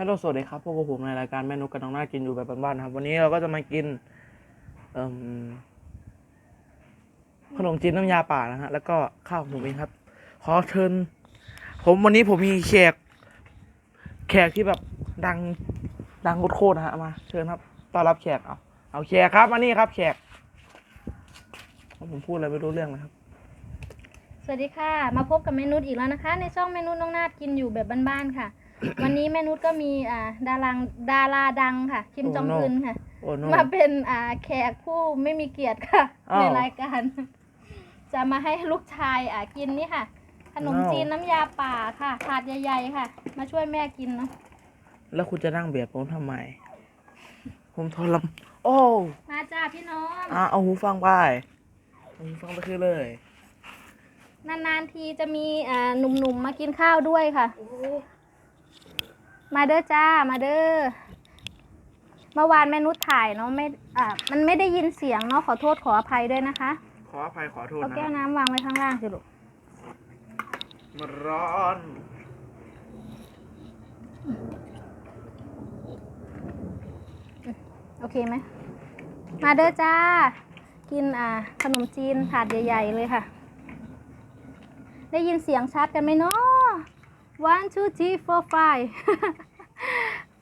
ฮัลโหลสวัสดีครับพวกบผมในรายการแม่นุกกับน้องหน้ากินอยู่แบบบ้านๆนะครับ วันนี้เราก็จะมากินขนมจีนน้ำยาป่านะฮะแล้วก็ข้าวของผมเองครับ ขอเชิญ ผมวันนี้ผมมีแขก แขกที่แบบดังดังโคตรๆนะฮะมาเชิญครับต้อนรับแขกเอาเอาแขกครับมานี่ครับแขกผมพูดอะไรไม่รู้เรื่องนะครับ สวัสดีค่ะ มาพบกับเมนุษอีกแล้วนะคะ ในช่องเมนุษน้องนาดกินอยู่แบบบ้านๆค่ะ วันนี้เมนุษก็มีอ่าดาราดาราดังค่ะ คิมโอ้จองโน่อึนค่ะ โอ้โนมาเป็นอ่าแขกผู้ไม่มีเกียรติค่ะอ้าวในรายการ จะมาให้ลูกชายอ่ากินนี่ค่ะ ขนมอ้าวจีนน้ำยาป่าค่ะถาดใหญ่ๆค่ะ มาช่วยแม่กินเนาะแล้วคุณจะนั่งเบียดผมทำไม ผมทรมโอ้มาจ้าพี่น้องอะเอาหูฟังไปเอาหูฟังไปคือเลย นานๆทีจะมีอ่าหนุ่มๆมากินข้าวด้วยค่ะ มาเด้อจ้า มาเด้อ เมื่อวานแม่นุชถ่ายเนาะไม่ อ่า มันไม่ได้ยินเสียงเนาะขอโทษขออภัยด้วยนะคะขออภัยขอโทษเอานะแก้วน้ำวางไว้ข้างล่างสิลูก มันร้อน โอเคไหม มาเด้อจ้า กินอ่าขนมจีนถาดใหญ่ ๆ เลยค่ะ ได้ยินเสียงชัดกันไหมเนาะ one two three four five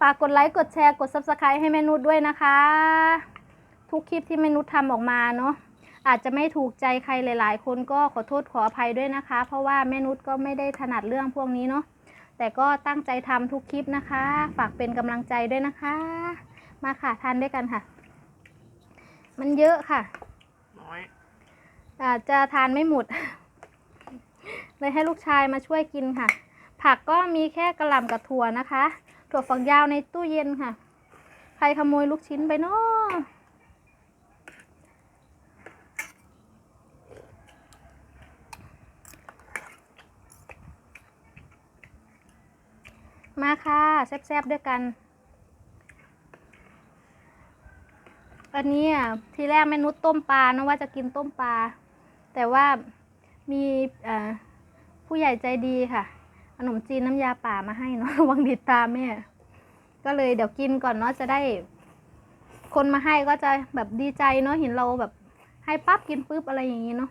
ฝากกดไลค์กดแชร์กด subscribe ให้แม่นุชด้วยนะคะ ทุกคลิปที่แม่นุชทำออกมาเนาะอาจจะไม่ถูกใจใครหลาย ๆ คนก็ขอโทษขออภัยด้วยนะคะ เพราะว่าแม่นุชก็ไม่ได้ถนัดเรื่องพวกนี้เนาะแต่ก็ตั้งใจทำทุกคลิปนะคะ ฝากเป็นกำลังใจด้วยนะคะ มาค่ะทานด้วยกันค่ะ มันเยอะค่ะ น้อยอาจจะทานไม่หมด เลยให้ลูกชายมาช่วยกินค่ะ ผักก็มีแค่กระหล่ำกับถั่วนะคะ ถั่วฝักยาวในตู้เย็นค่ะ ใครขโมยลูกชิ้นไปเนาะมาค่ะแซ่บๆด้วยกัน อันนี้อะทีแรกแม่นุชต้มปลานะว่าจะกินต้มปลา แต่ว่ามีผู้ใหญ่ใจดีค่ะ ขนมจีนน้ำยาป่ามาให้เนาะวังดิดตาแม่ ก็เลยเดี๋ยวกินก่อนเนาะจะได้ คนมาให้ก็จะแบบดีใจเนาะเห็นเราแบบให้ปั๊บกินปุ๊บอะไรอย่างนี้เนาะ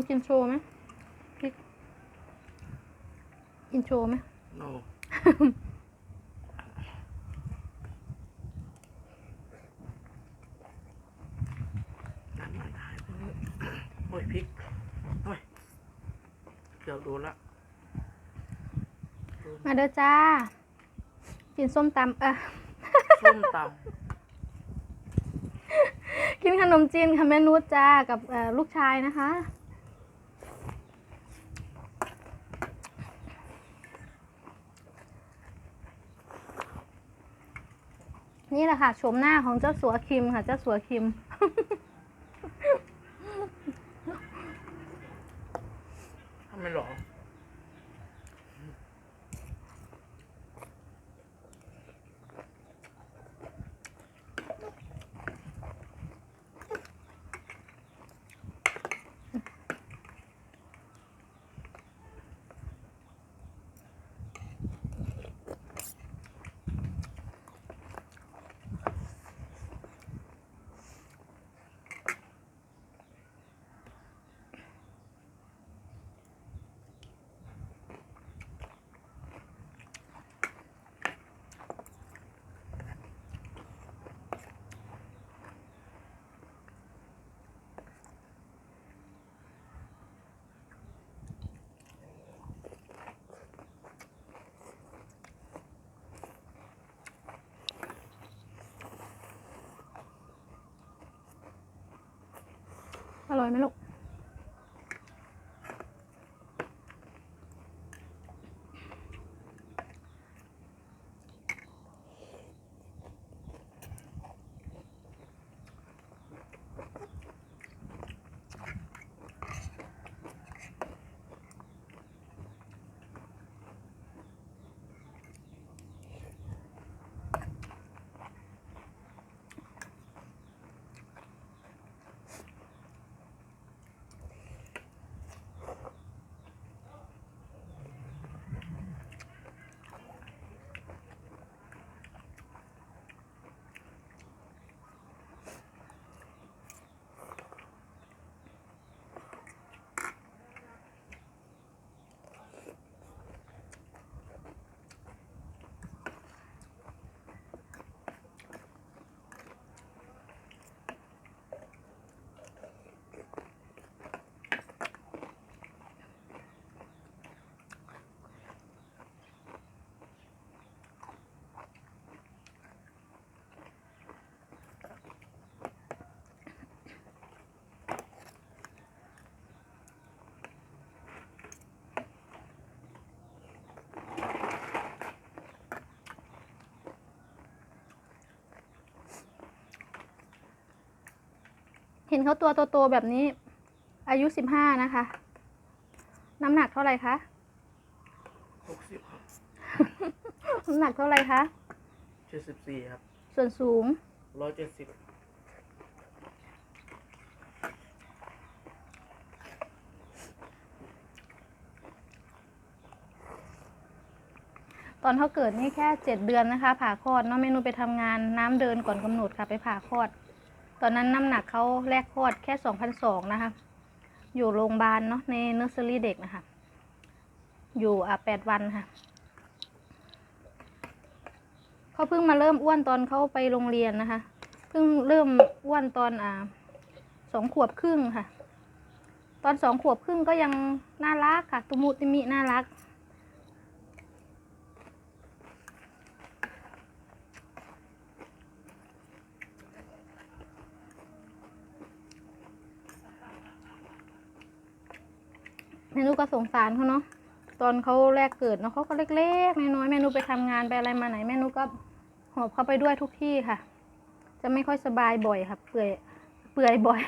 กินกินโชว์ไหมพริกกินโชว์ไหมโนนั่นมันหายไปเลยโอ้ยพริกโอ้ยเกือบโดนละโดนมาเด้อจ้า กินส้มตำเออส้มตกินขนมจีนค่ะแม่นุชจ้ากับเอ่อลูกชายนะคะ นี่แหละค่ะชมหน้าของเจ้าสัวคิมค่ะ เจ้าสัวคิม ทำไมหรอ อร่อ เห็นเขาตัวโตๆแบบนี้ อายุสิบห้านะคะ น้ำหนักเท่าไหร่คะหกสิบครับน้ำหนักเท่าไหร่คะเจ็ดสิบสี่ครับส่วนสูงร้อยเจ็ดสิบตอนเขาเกิดนี่แค่เจ็ดเดือนนะคะ ผ่าคลอดเนาะเมนูไปทำงานน้ำเดินก่อนกำหนดค่ะไปผ่าคลอด ตอนนั้นน้ำหนักเขาแรกคลอดแค่สองพันสองนะคะ อยู่โรงพยาบาลเนาะในเนอร์เซอรี่เด็กนะคะ อยู่อะแปดวันค่ะ เขาเพิ่งมาเริ่มอ้วนตอนเขาไปโรงเรียนนะคะ เพิ่งเริ่มอ้วนตอนอ่าสองขวบครึ่งค่ะ ตอนสองขวบครึ่งก็ยังน่ารักค่ะ ตุมุติมิน่ารัก เมนูก็สงสารเขาเนาะตอนเขาแรกเกิดเนาะเขาก็เล็กๆน้อยๆเมนูไปทำงานไปอะไรมาไหนเมนูก็หอบเขาไปด้วยทุกที่ค่ะ จะไม่ค่อยสบายบ่อยค่ะ เปื่อยเปื่อยบ่อย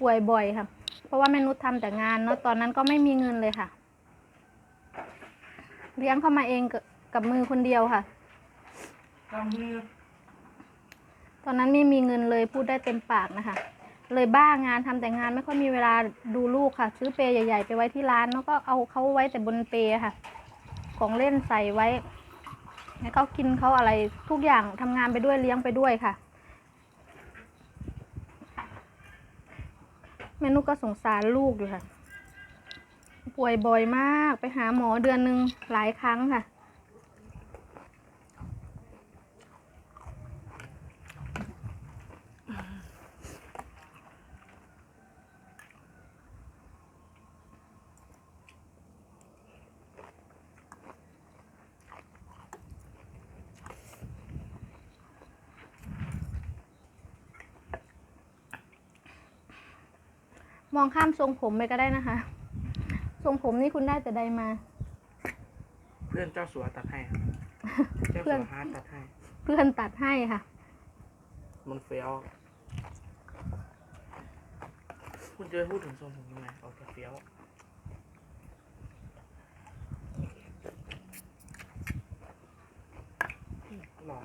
ป่วยบ่อยค่ะ เพราะว่าแม่นุชทำแต่งานเนาะตอนนั้นก็ไม่มีเงินเลยค่ะ เลี้ยงเข้ามาเองกับกับมือคนเดียวค่ะกำมือตอนนั้นไม่มีเงินเลยพูดได้เต็มปากนะคะ เลยบ้างานทำแต่งานไม่ค่อยมีเวลาดูลูกค่ะ ซื้อเปย์ใหญ่ ๆ ไปไว้ที่ร้านแล้วก็เอาเขาไว้แต่บนเปย์ค่ะ ของเล่นใส่ไว้ให้เขากินเขาอะไรทุกอย่างทำงานไปด้วยเลี้ยงไปด้วยค่ะ แม่นุกก็สงสารลูกอยู่ค่ะ ป่วยบ่อยมากไปหาหมอเดือนหนึ่งหลายครั้งค่ะ มองข้ามทรงผมไปก็ได้นะคะ ทรงผมนี่คุณได้แต่ใดมา เพื่อนเจ้าสัวตัดให้ครับเจ้าเพื่สัอน วฮาร์ดตัดให้เพื่อนตัดให้ค่ะ มันเฟี้ยวคุณจะพูดถึงทรงผมยังไงออกจากเฟี้ยวหล่อ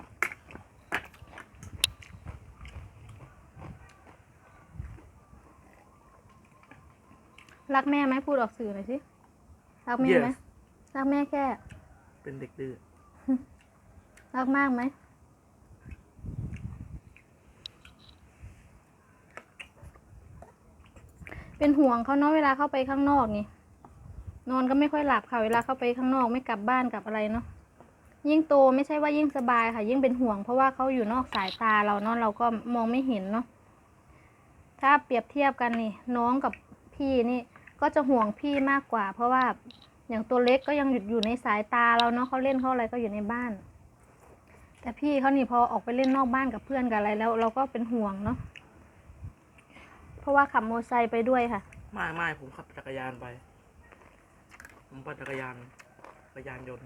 รักแม่ไหมพูดออกสื่อหน่อยสิรักแม่ไหม Yes รักแม่แค่ เป็นเด็กดื้อ รักมากไหม เป็นห่วงเขาเนาะเวลาเข้าไปข้างนอกนี่ นอนก็ไม่ค่อยหลับค่ะ เวลาเข้าไปข้างนอกไม่กลับบ้านกลับอะไรเนาะ ยิ่งโตไม่ใช่ว่ายิ่งสบายค่ะ ยิ่งเป็นห่วงเพราะว่าเขาอยู่นอกสายตาเราเนาะเราก็มองไม่เห็นเนาะ ถ้าเปรียบเทียบกันนี่ น้องกับพี่นี่ ก็จะห่วงพี่มากกว่า เพราะว่าอย่างตัวเล็กก็ยังอยู่อยู่ในสายตาเราเนาะเขาเล่นเขาอะไรก็อยู่ในบ้าน แต่พี่เขานี่พอออกไปเล่นนอกบ้านกับเพื่อนกับอะไรแล้ว เราก็เป็นห่วงเนาะเพราะว่าขับมอเตอร์ไซค์ไปด้วยค่ะ ไม่ไม่ผมขับจักรยานไป ผมปั่นจักรยานจักรยานยนต์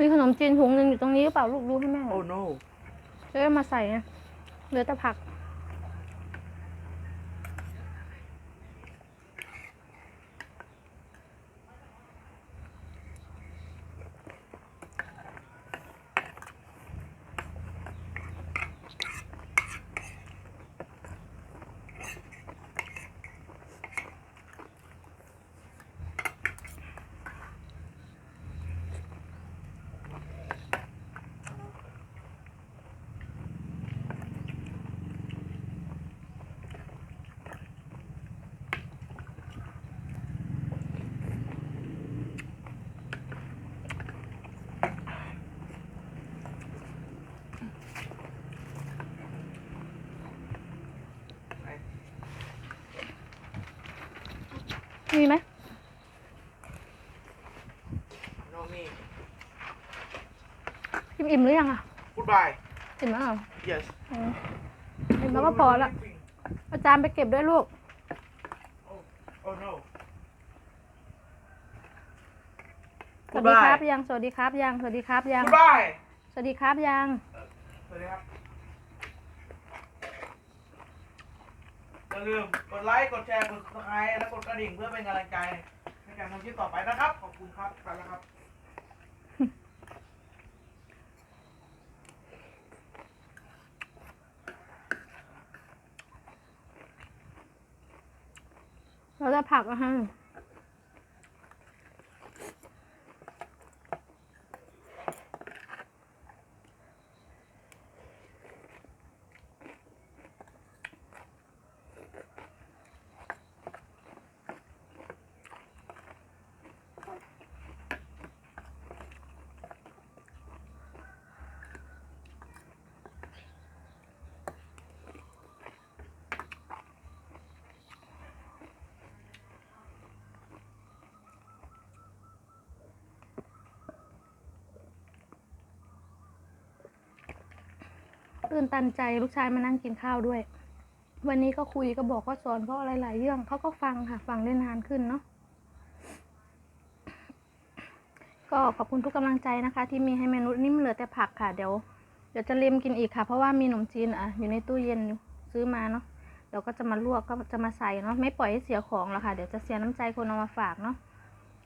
มีขนมจีนถุงหนึ่งอยู่ตรงนี้หรือเปล่าลูกดูให้แม่หน่โอ้อย no จะได้มาใส่ไงเหลือแต่ผัก มีไหมโนมีอิ่มอิ่มหรือยังอะ goodbye อิ่มแล้วเหรอ yes อืมอิ่มแล้วก็พอละอาจารย์ไปเก็บด้วยลูก oh no สวัสดีครับยัง สวัสดีครับยัง สวัสดีครับยัง goodbye สวัสดีครับยัง สวัสดีครับ อย่าลืมกดไลค์ กดแชร์ กด subscribe และกดกระดิ่งเพื่อเป็นกำลังใจในการทำคลิปต่อไปนะครับ ขอบคุณครับไปแล้วครับเราจะผักอะฮะ ตื่นตันใจลูกชายมานั่งกินข้าวด้วย วันนี้ก็คุยก็บอกก็สอนเขาอะไรหลายเรื่องเขาก็ฟังค่ะ ฟังได้นานขึ้นเนาะก็ขอบคุณทุกกำลังใจนะคะ ที่มีให้เมนูนี่มันเหลือแต่ผักค่ะเดี๋ยวเดี๋ยวจะเล็มกินอีกค่ะ เพราะว่ามีขนมจีนอะอยู่ในตู้เย็นซื้อมาเนาะเดี๋ยวก็จะมาลวกก็จะมาใส่เนาะไม่ปล่อยให้เสียของแล้วค่ะ เดี๋ยวจะเสียน้ำใจคนเอามาฝากเนาะ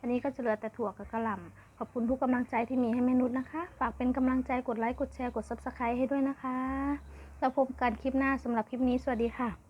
อันนี้ก็จะเหลือแต่ถั่วกับกระหล่ำ ขอบคุณทุกกำลังใจที่มีให้แมนุษย์นะคะ ฝากเป็นกำลังใจกดไลค์ กดแชร์ กด subscribe ให้ด้วยนะคะแล้วพบกันคลิปหน้าสำหรับคลิปนี้ สวัสดีค่ะ